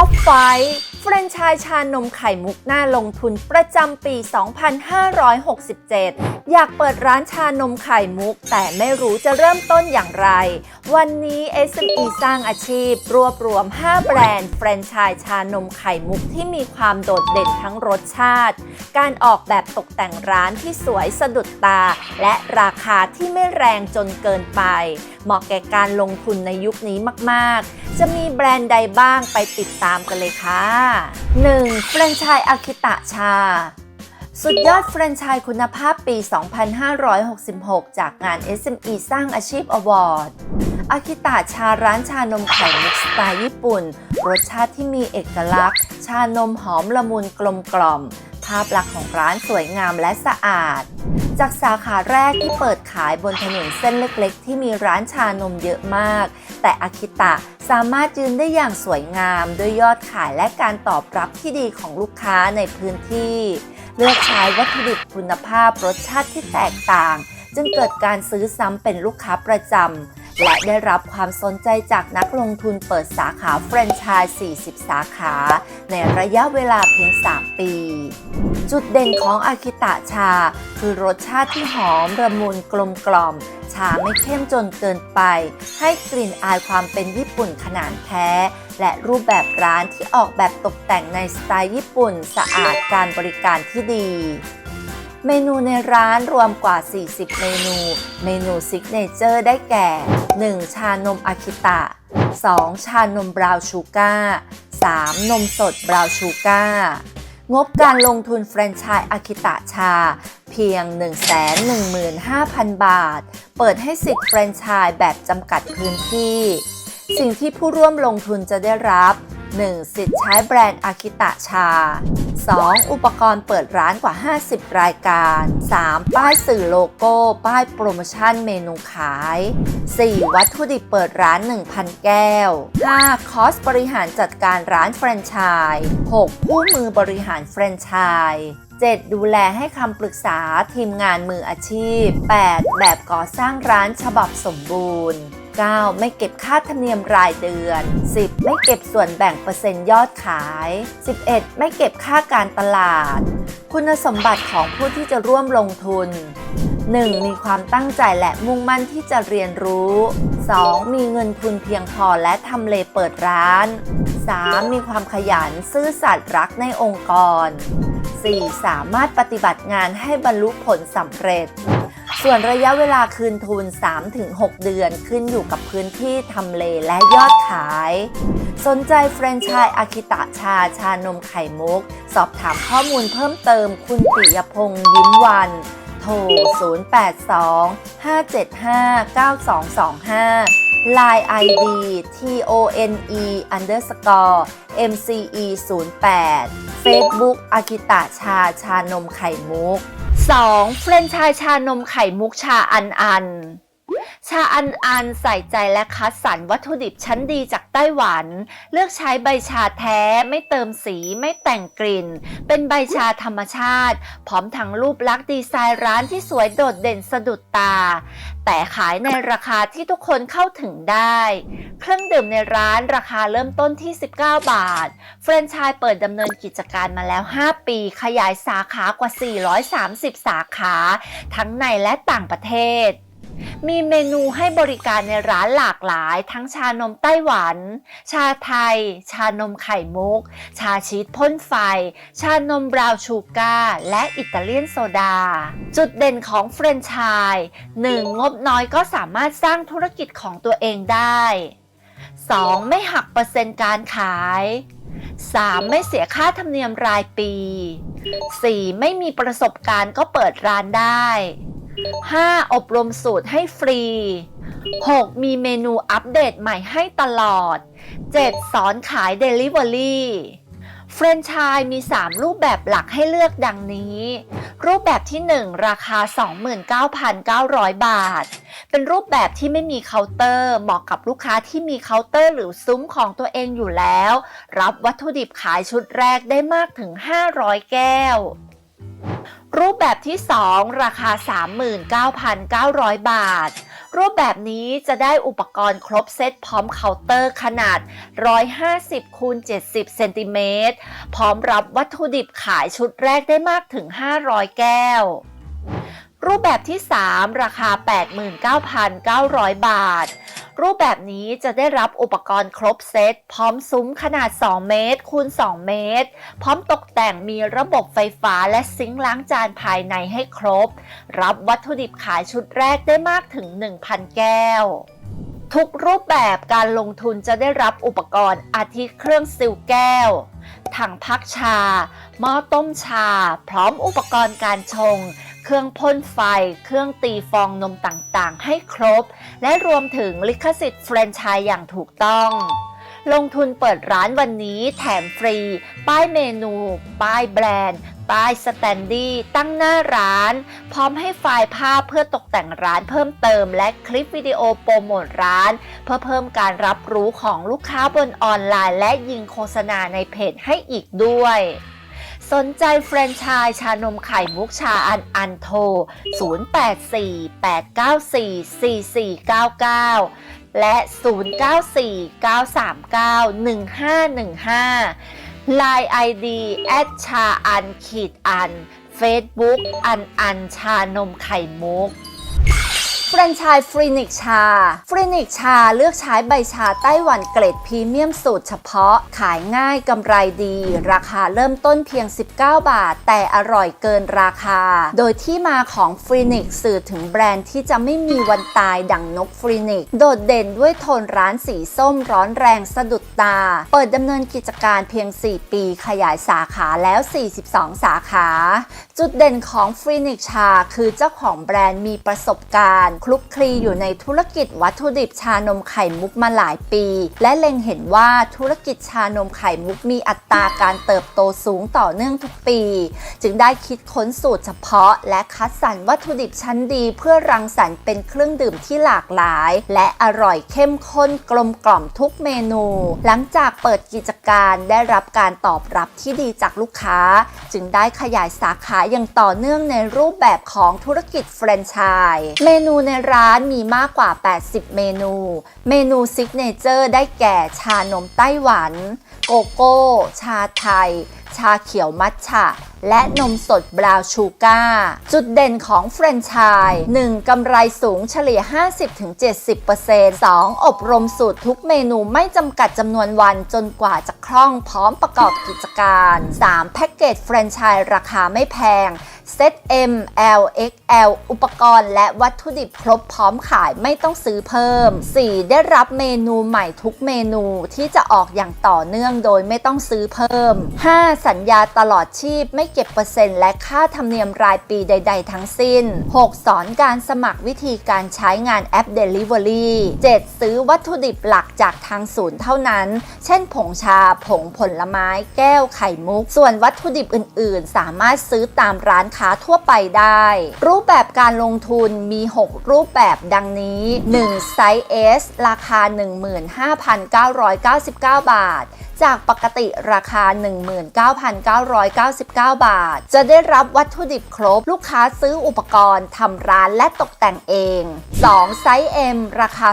ท็อปไฟแฟรนไชส์ชานมไข่มุกน่าลงทุนประจำปี 2567 อยากเปิดร้านชานมไข่มุก แต่ไม่รู้จะเริ่มต้นอย่างไร วันนี้ SME สร้างอาชีพ รวบรวม 5 แบรนด์แฟรนไชส์ชานมไข่มุกที่มีความโดดเด่นทั้งรสชาติ การออกแบบตกแต่งร้านที่สวยสะดุดตา และราคาที่ไม่แรงจนเกินไป เหมาะแก่การลงทุนในยุคนี้มากๆ จะมีแบรนด์ใดบ้างไปติดตามกันเลยค่ะ 1. แฟรนไชส์อากิตะชาสุดยอดแฟรนไชส์คุณภาพปี 2566 จากงาน SME สร้างอาชีพอวอร์ด อากิตะชาร้านชานมไข่มุกสไตล์ญี่ปุ่น รสชาติที่มีเอกลักษณ์ ชานมหอมละมุนกลมกล่อม ภาพลักษณ์ของร้านสวยงามและสะอาด จากสาขาแรกที่เปิดขายบนถนนเส้นเล็กๆ ที่มีร้านชานมเยอะมาก แต่อากิตะสามารถยืนได้อย่างสวยงามด้วยยอดขายและการตอบรับที่ดีของลูกค้าในพื้นที่ เลือกใช้วัตถุดิบคุณภาพรสชาติที่แตกต่าง จึงเกิดการซื้อซ้ำเป็นลูกค้าประจำ และได้รับความสนใจจากนักลงทุนเปิดสาขาแฟรนไชส์ 40 สาขา ในระยะเวลาเพียง 3 ปี จุดเด่นของอากิตะชา คือรสชาติที่หอมระมุนกลมกล่อม ชาไม่เข้มจนเกินไป ให้กลิ่นอายความเป็นญี่ปุ่นขนาดแท้ และรูปแบบร้านที่ออกแบบตกแต่งในสไตล์ญี่ปุ่น สะอาดการบริการที่ดี เมนูในร้านรวมกว่า 40 เมนู เมนูซิกเนเจอร์ได้แก่ 1. ชานมอากิตะ 2. ชานมบราวชูการ์ 3. นมสดบราวชูการ์งบการลงทุนแฟรนไชส์อากิตะชา เพียง 115,000 บาท เปิดให้สิทธิ์แฟรนไชส์แบบจำกัดพื้นที่ สิ่งที่ผู้ร่วมลงทุนจะได้รับ 1. สิทธิ์ใช้แบรนด์อากิตะชา 2. อุปกรณ์เปิดร้านกว่า 50 รายการ 3. ป้ายสื่อโลโก้ ป้ายโปรโมชั่นเมนูขาย 4. วัตถุดิบเปิดร้าน 1,000 แก้ว 5. คอสบริหารจัดการร้านแฟรนไชส์ 6. คู่มือบริหารแฟรนไชส์ 7. ดูแลให้คำปรึกษาทีมงานมืออาชีพ 8. แบบก่อสร้างร้านฉบับสมบูรณ์ 9. ไม่เก็บค่าธรรมเนียมรายเดือน 10. ไม่เก็บส่วนแบ่งเปอร์เซ็นต์ยอดขาย 11. ไม่เก็บค่าการตลาด คุณสมบัติของผู้ที่จะร่วมลงทุน 1. มีความตั้งใจและมุ่งมั่นที่จะเรียนรู้ 2. มีเงินทุนเพียงพอและทำเลเปิดร้าน 3. มีความขยันซื่อสัตย์รักในองค์กร 4. สามารถปฏิบัติงานให้บรรลุผลสำเร็จ ส่วนระยะเวลาคืนทุน 3-6 เดือนขึ้นอยู่กับพื้นที่ทำเลและยอดขาย สนใจแฟรนไชส์อากิตะชาชานมไข่มุก สอบถามข้อมูลเพิ่มเติมคุณปิยพงษ์ยิ้มวัน โทร 082 575 9225 Line ID TONE underscore MCE 08 Facebook อากิตะชาชานมไข่มุก 2. เฟรนไชายชานมไข่มุกชาอันอัน ชาอันอันใส่ใจและคัดสรรวัตถุดิบชั้นดีจากไต้หวัน เลือกใช้ใบชาแท้ไม่เติมสีไม่แต่งกลิ่น เป็นใบชาธรรมชาติ พร้อมทั้งรูปลักษณ์ดีไซน์ร้านที่สวยโดดเด่นสะดุดตา แต่ขายในราคาที่ทุกคนเข้าถึงได้ เครื่องดื่มในร้านราคาเริ่มต้นที่ 19 บาทเฟรนไชส์เปิดดำเนินกิจการมาแล้ว 5 ปี ขยายสาขากว่า 430 สาขา ทั้งในและต่างประเทศ มีเมนูให้บริการในร้านหลากหลาย ทั้งชานมไต้หวัน ชาไทย ชานมไข่มุก ชาชีสพ่นไฟ ชานมบราวน์ชูการ์และอิตาเลียนโซดา จุดเด่นของแฟรนไชส์ 1. งบน้อยก็สามารถสร้างธุรกิจของตัวเองได้ 2. ไม่หักเปอร์เซ็นต์การขาย 3. ไม่เสียค่าธรรมเนียมรายปี 4. ไม่มีประสบการณ์ก็เปิดร้านได้ 5. อบรมสูตรให้ฟรี 6. มีเมนูอัปเดตใหม่ให้ตลอด 7. สอนขาย Delivery เฟรนไชส์มี 3 รูปแบบหลักให้เลือกดังนี้ รูปแบบที่ 1 ราคา 29,900 บาท เป็นรูปแบบที่ไม่มีเคาน์เตอร์ เหมาะกับลูกค้าที่มีเคาน์เตอร์หรือซุ้มของตัวเองอยู่แล้ว รับวัตถุดิบขายชุดแรกได้มากถึง 500 แก้ว รูปแบบที่ 2 ราคา 39,900 บาท รูปแบบนี้จะได้อุปกรณ์ครบเซตพร้อมเคาน์เตอร์ขนาด 150คูณ70เซนติเมตรพร้อมรับวัตถุดิบขายชุดแรกได้มากถึง 500 แก้ว รูปแบบที่ 3 ราคา 89,900 บาท รูปแบบนี้จะได้รับอุปกรณ์ครบเซต พร้อมซุ้มขนาด 2 เมตร คูณ 2 เมตร พร้อมตกแต่งมีระบบไฟฟ้าและซิงค์ล้างจานภายในให้ครบ รับวัตถุดิบขายชุดแรกได้มากถึง 1,000 แก้วทุกรูปแบบการลงทุนจะได้รับอุปกรณ์อาทิเครื่องซิลแก้ว ถังพักชา หม้อต้มชา พร้อมอุปกรณ์การชง เครื่องพ่นไฟ เครื่องตีฟองนมต่างๆ ให้ครบ และรวมถึงลิขสิทธิ์แฟรนไชส์อย่างถูกต้องลงทุนเปิดร้านวันนี้แถมฟรี ป้ายเมนู ป้ายแบรนด์ ป้ายสแตนดี้ตั้งหน้าร้าน พร้อมให้ไฟล์ภาพเพื่อตกแต่งร้านเพิ่มเติม และคลิปวิดีโอโปรโมทร้าน เพื่อเพิ่มการรับรู้ของลูกค้าบนออนไลน์ และยิงโฆษณาในเพจให้อีกด้วย สนใจแฟรนไชส์ชานมไข่มุกชาอันอันโทร 0848944499 และ 0949391515 Line ID แอดชาอันขีดอัน Facebook อันอันชานมไข่มุก แฟรนไชส์ฟรีนิกชาฟรีนิกชาเลือกใช้ใบชาไต้หวันเกรดพรีเมียมสูตรเฉพาะ ขายง่ายกำไรดี ราคาเริ่มต้นเพียง 19 บาท แต่อร่อยเกินราคา โดยที่มาของฟรีนิกสื่อถึงแบรนด์ที่จะไม่มีวันตายดังนกฟรีนิกโดดเด่นด้วยโทนร้านสีส้มร้อนแรงสะดุดตา เปิดดำเนินกิจการเพียง 4 ปีขยายสาขาแล้ว 42 สาขา จุดเด่นของฟรีนิกชาคือเจ้าของแบรนด์มีประสบการณ์คลุกคลีอยู่ในธุรกิจวัตถุดิบชานมไข่มุกมาหลายปี และเล็งเห็นว่าธุรกิจชานมไข่มุกมีอัตราการเติบโตสูงต่อเนื่องทุกปี จึงได้คิดค้นสูตรเฉพาะ และคัดสรรวัตถุดิบชั้นดี เพื่อรังสรรค์เป็นเครื่องดื่มที่หลากหลาย และอร่อยเข้มข้นกลมกล่อมทุกเมนู หลังจากเปิดกิจการได้รับการตอบรับที่ดีจากลูกค้า จึงได้ขยายสาขาอย่างต่อเนื่องในรูปแบบของธุรกิจแฟรนไชส์เมนูในร้านมีมากกว่า 80 เมนู เมนูซิกเนเจอร์ได้แก่ชานมไต้หวัน โกโก้ ชาไทย ชาเขียวมัทฉะ และนมสดบราวน์ชูการ์จุดเด่นของแฟรนไชส์ 1. กำไรสูงเฉลี่ย 50-70% 2. อบรมสูตรทุกเมนูไม่จำกัดจำนวนวันจนกว่าจะคล่องพร้อมประกอบกิจการ 3. แพ็กเกจแฟรนไชส์ราคาไม่แพง เซต M L XL อุปกรณ์และวัตถุดิบครบพร้อมขายไม่ต้องซื้อเพิ่ม 4. ได้รับเมนูใหม่ทุกเมนูที่จะออกอย่างต่อเนื่องโดยไม่ต้องซื้อเพิ่ม 5. สัญญาตลอดชีพไม่เก็บเปอร์เซ็นต์และค่าธรรมเนียมรายปีใด ๆ ทั้งสิ้น 6. สอนการสมัครวิธีการใช้งานแอป Delivery 7. ซื้อวัตถุดิบหลักจากทางศูนย์เท่านั้น เช่น ผงชา ผงผลไม้ แก้วไข่มุก ส่วนวัตถุดิบอื่น ๆ สามารถซื้อตามร้านค้าทั่วไปได้ รูปแบบการลงทุนมี 6 รูปแบบดังนี้ 1. ไซส์ S ราคา 15,999 บาท จากปกติราคา 19,999 บาท จะได้รับวัตถุดิบครบ ลูกค้าซื้ออุปกรณ์ทำร้านและตกแต่งเอง 2. ไซส์ M ราคา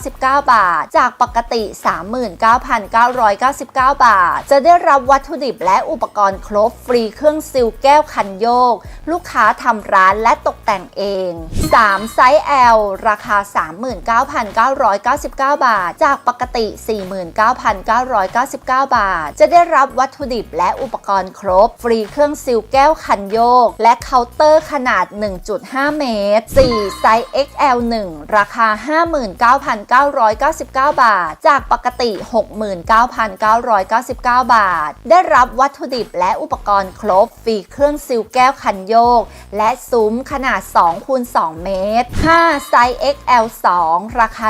29,999 บาท จากปกติ 39,999 บาท จะได้รับวัตถุดิบและอุปกรณ์ครบฟรีเครื่องซิลแก้วคันโยก ลูกค้าทำร้านและตกแต่งเอง 3. ไซส์ L ราคา 39,999 บาท จากปกติ9,999 บาท จะได้รับวัตถุดิบและอุปกรณ์ครบ ฟรีเครื่องซิลแก้วคันโยก และเคาน์เตอร์ขนาด 1.5 เมตร 4. ไซส์ XL1 ราคา 59,999 บาท จากปกติ 69,999 บาท ได้รับวัตถุดิบและอุปกรณ์ครบ ฟรีเครื่องซิลแก้วคันโยก และซุ้มขนาด2คูณ2เมตร 5. ไซส์ XL2 ราคา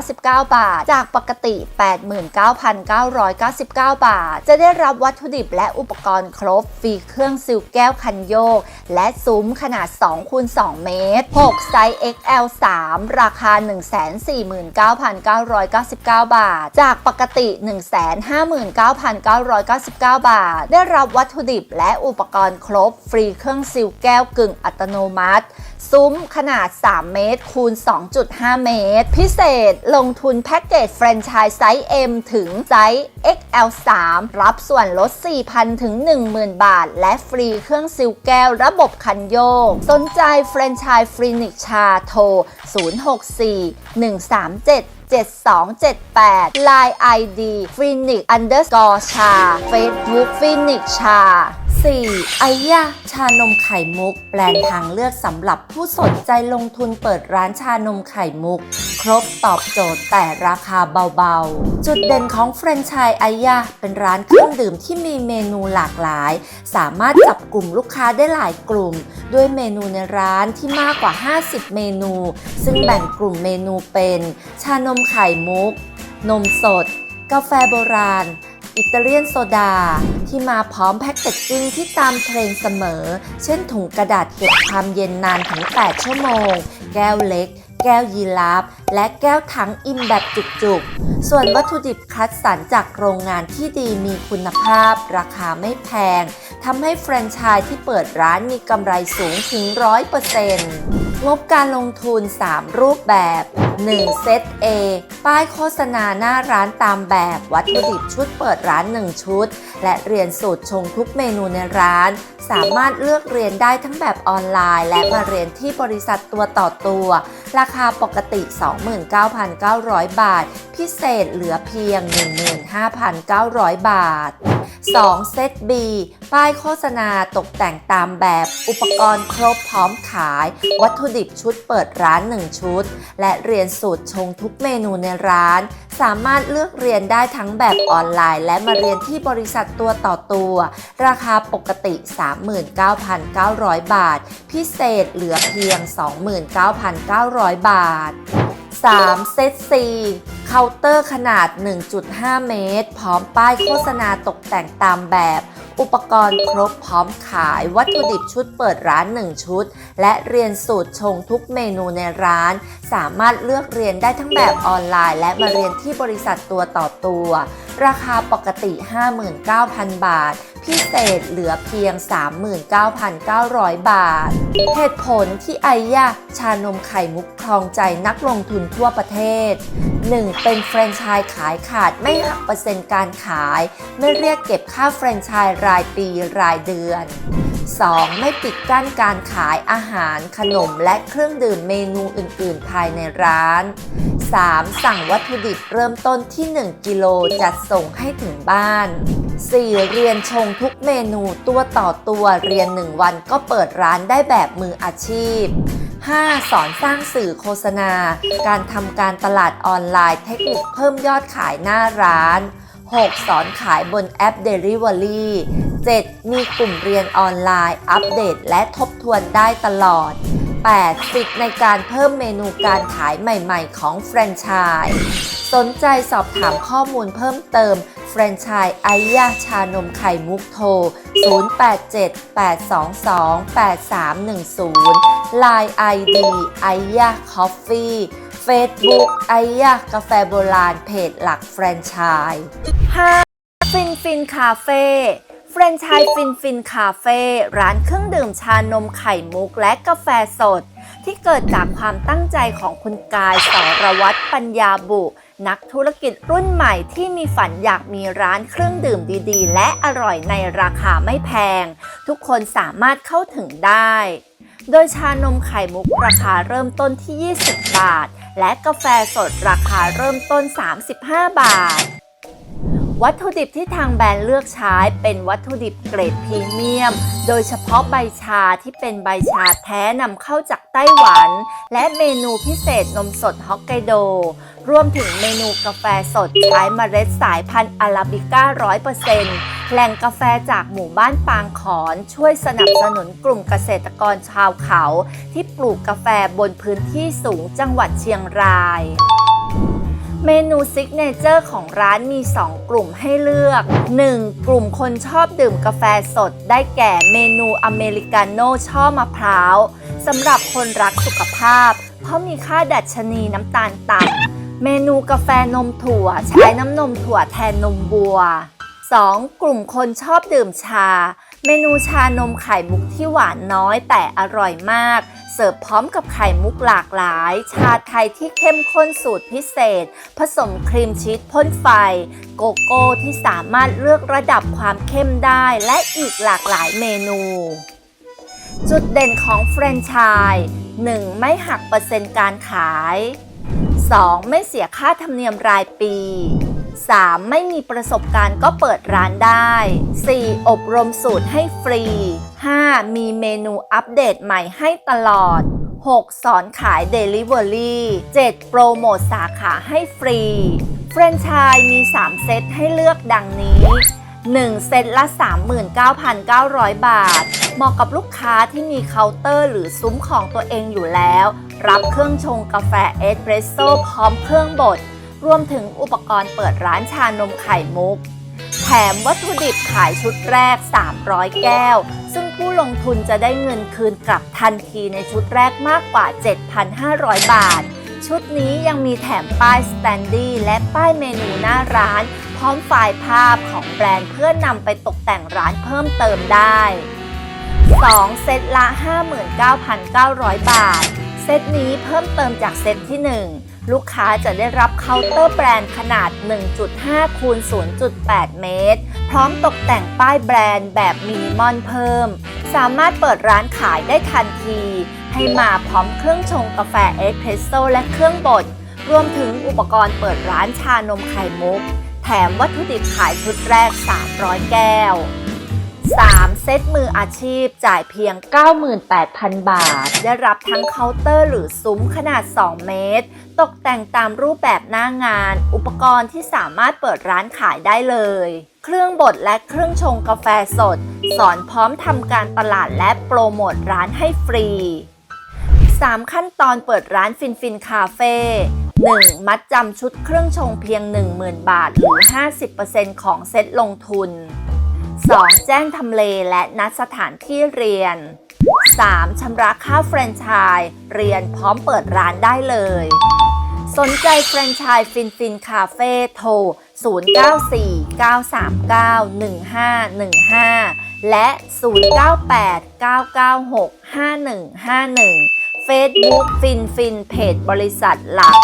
79,999 บาท จากปกติ 89,999 บาท จะได้รับวัตถุดิบและอุปกรณ์ครบ ฟรีเครื่องซิลแก้วคันโยก และซุ้มขนาด2คูณ2เมตร 6 ไซส์ XL 3 ราคา 149,999 บาท จากปกติ 159,999 บาท ได้รับวัตถุดิบและอุปกรณ์ครบฟรีเครื่องซิลแก้วกึ่งอัตโนมัติ ซุ้มขนาด 3 เมตร คูณ 2.5 เมตร พิเศษลงทุนแพ็กเกจแฟรนไชส์ไซส์ M ถึงไซส์ XL3 รับส่วนลด 4,000 ถึง 10,000 บาท และฟรีเครื่องซิลแก้วระบบคันโยก สนใจแฟรนไชส์ฟรีนิกชาโทร 064 137 7278 Line ID Phoenix underscore ชา Facebook Phoenix ชา 4. ไอยะชานมไข่มุกแบรนทางเลือกสำหรับผู้สนใจลงทุนเปิดร้านชานมไข่มุก ครบตอบโจทย์แต่ราคาเบาๆ จุดเด่นของแฟรนไชส์ไอยะเป็นร้านเครื่องดื่มที่มีเมนูหลากหลาย สามารถจับกลุ่มลูกค้าได้หลายกลุ่ม ด้วยเมนูในร้านที่มากกว่า 50 เมนู ซึ่งแบ่งกลุ่มเมนูเป็น ชานมไข่มุก นมสด กาแฟโบราณ อิตาเลียนโซดา ที่มาพร้อมแพ็กเกจจิ้งที่ตามเทรนด์เสมอ เช่นถุงกระดาษเก็บความเย็นนานถึง 8 ชั่วโมง แก้วเล็ก แก้วยีราฟและแก้วถังอิ่มแบบจุกๆ ส่วนวัตถุดิบคัดสรรจากโรงงานที่ดีมีคุณภาพ ราคาไม่แพงทำให้แฟรนไชส์ที่เปิดร้านมีกำไรสูงถึง 100%งบการลงทุน 3 รูปแบบ 1. เซต A ป้ายโฆษณาหน้าร้านตามแบบ วัตถุดิบชุดเปิดร้าน 1 ชุด และเรียนสูตรชงทุกเมนูในร้าน สามารถเลือกเรียนได้ทั้งแบบออนไลน์ และมาเรียนที่บริษัทตัวต่อตัว ราคาปกติ 29,900 บาท พิเศษเหลือเพียง 15,900 บาท 2. เซต B ป้ายโฆษณาตกแต่งตามแบบ อุปกรณ์ครบพร้อมขาย วัตถุดิบชุดเปิดร้าน 1 ชุด และเรียนสูตรชงทุกเมนูในร้าน สามารถเลือกเรียนได้ทั้งแบบออนไลน์ และมาเรียนที่บริษัทตัวต่อตัว ราคาปกติ 39,900 บาท พิเศษเหลือเพียง 29,900 บาท 3. เซต C เคาน์เตอร์ขนาด 1.5 เมตร พร้อมป้ายโฆษณาตกแต่งตามแบบอุปกรณ์ครบพร้อมขาย วัตถุดิบชุดเปิดร้าน 1 ชุด และเรียนสูตรชงทุกเมนูในร้าน สามารถเลือกเรียนได้ทั้งแบบออนไลน์ และมาเรียนที่บริษัทตัวต่อตัว ราคาปกติ 59,000 บาท พิเศษเหลือเพียง 39,900 บาท เหตุผลที่ไอยะชานมไข่มุกครองใจนักลงทุนทั่วประเทศ 1. เป็นแฟรนไชส์ขายขาดไม่หักเปอร์เซ็นต์การขาย ไม่เรียกเก็บค่าแฟรนไชส์รายปีรายเดือน 2. ไม่ปิดกั้นการขายอาหาร ขนมและเครื่องดื่มเมนูอื่น ๆ ภายในร้าน 3. สั่งวัตถุดิบเริ่มต้นที่ 1 กิโลจัดส่งให้ถึงบ้าน 4. เรียนชงทุกเมนูตัวต่อตัวเรียน 1 วันก็เปิดร้านได้แบบมืออาชีพ 5. สอนสร้างสื่อโฆษณา การทำการตลาดออนไลน์เทคนิคเพิ่มยอดขายหน้าร้าน 6. สอนขายบนแอป Delivery 7. มีกลุ่มเรียนออนไลน์ อัปเดตและทบทวนได้ตลอด 8. สิทธิ์ในการเพิ่มเมนูการขายใหม่ๆ ของแฟรนไชส์สนใจสอบถามข้อมูลเพิ่มเติม แฟรนไชส์ไอยาชานมไข่มุกโทร 0878228310 Line ID ไอยาคอฟฟี่ Facebook ไอยากาแฟโบราณเพจหลักแฟรนไชส์ 5. ฟินฟินคาเฟ่ แฟรนไชส์ฟินฟินคาเฟ่ร้านเครื่องดื่มชานมไข่มุกและกาแฟสด ที่เกิดจากความตั้งใจของคุณกายสรวัตรปัญญาบุ นักธุรกิจรุ่นใหม่ที่มีฝันอยากมีร้านเครื่องดื่มดีๆ และอร่อยในราคาไม่แพง ทุกคนสามารถเข้าถึงได้ โดยชานมไข่มุกราคาเริ่มต้นที่ 20 บาท และกาแฟสดราคาเริ่มต้น 35 บาท วัตถุดิบที่ทางแบรนด์เลือกใช้เป็นวัตถุดิบเกรดพรีเมียม โดยเฉพาะใบชาที่เป็นใบชาแท้นำเข้าจากไต้หวัน และเมนูพิเศษนมสดฮอกไกโด รวมถึงเมนูกาแฟสดใช้เมล็ดสายพันธุ์อาราบิก้า100%แหล่งกาแฟจากหมู่บ้านปางขอนช่วยสนับสนุนกลุ่มเกษตรกรชาวเขา ที่ปลูกกาแฟบนพื้นที่สูงจังหวัดเชียงราย เมนูซิกเนเจอร์ของร้านมี 2 กลุ่มให้เลือก 1. กลุ่มคนชอบดื่มกาแฟสด ได้แก่เมนูอเมริกาโน่ช่อมะพร้าวสำหรับคนรักสุขภาพ เพราะมีค่าดัชนีน้ำตาลต่ำเมนูกาแฟนมถั่ว ใช้น้ำนมถั่วแทนนมบัว 2. กลุ่มคนชอบดื่มชา เมนูชานมไข่มุกที่หวานน้อยแต่อร่อยมาก เสิร์ฟพร้อมกับไข่มุกหลากหลาย ชาไทยที่เข้มข้นสูตรพิเศษ ผสมครีมชีสพ่นไฟ โกโก้ที่สามารถเลือกระดับความเข้มได้และอีกหลากหลายเมนู จุดเด่นของแฟรนไชส์ 1. ไม่หักเปอร์เซ็นต์การขาย 2. ไม่เสียค่าธรรมเนียมรายปี 3. ไม่มีประสบการณ์ก็เปิดร้านได้ 4. อบรมสูตรให้ฟรี 5. มีเมนูอัปเดตใหม่ให้ตลอด 6. สอนขาย Delivery 7. โปรโมทสาขาให้ฟรีแฟรนไชส์มี 3 เซตให้เลือกดังนี้ 1 เซตละ 39,900 บาท เหมาะกับลูกค้าที่มีเคาน์เตอร์หรือซุ้มของตัวเองอยู่แล้ว รับเครื่องชงกาแฟเอสเปรสโซ่พร้อมเครื่องบด รวมถึงอุปกรณ์เปิดร้านชานมไข่มุก แถมวัตถุดิบขายชุดแรก 300 แก้ว ซึ่งผู้ลงทุนจะได้เงินคืนกลับทันทีในชุดแรกมากกว่า 7,500 บาท ชุดนี้ยังมีแถมป้ายสแตนดี้และป้ายเมนูหน้าร้าน พร้อมไฟล์ภาพของแบรนด์เพื่อนำไปตกแต่งร้านเพิ่มเติมได้ 2 เซตละ 59,900 บาท เซตนี้เพิ่มเติมจากเซตที่ 1 ลูกค้าจะได้รับเคาน์เตอร์แบรนด์ขนาด 1.5 คูณ 0.8 เมตร พร้อมตกแต่งป้ายแบรนด์แบบมินิมอลเพิ่ม สามารถเปิดร้านขายได้ทันที ให้มาพร้อมเครื่องชงกาแฟเอสเพรสโซและเครื่องบด รวมถึงอุปกรณ์เปิดร้านชานมไข่มุก แถมวัตถุดิบขายชุดแรก 300 แก้ว 3. เซตมืออาชีพจ่ายเพียง 98,000 บาท ได้รับทั้งเคาน์เตอร์หรือซุ้มขนาด 2 เมตร ตกแต่งตามรูปแบบหน้างาน อุปกรณ์ที่สามารถเปิดร้านขายได้เลย เครื่องบดและเครื่องชงกาแฟสด สอนพร้อมทำการตลาดและโปรโมทร้านให้ฟรี 3 ขั้นตอนเปิดร้านฟินฟินคาเฟ่ 1. มัดจำชุดเครื่องชงเพียง 10,000 บาท หรือ 50%ของเซ็ตลงทุน 2. แจ้งทำเลและนัดสถานที่เรียน 3. ชำระค่าแฟรนไชส์เรียนพร้อมเปิดร้านได้เลย สนใจแฟรนไชส์ฟินฟินคาเฟ่โทร 0949391515 และ 0989965151 Facebook ฟินฟินเพจบริษัทหลัก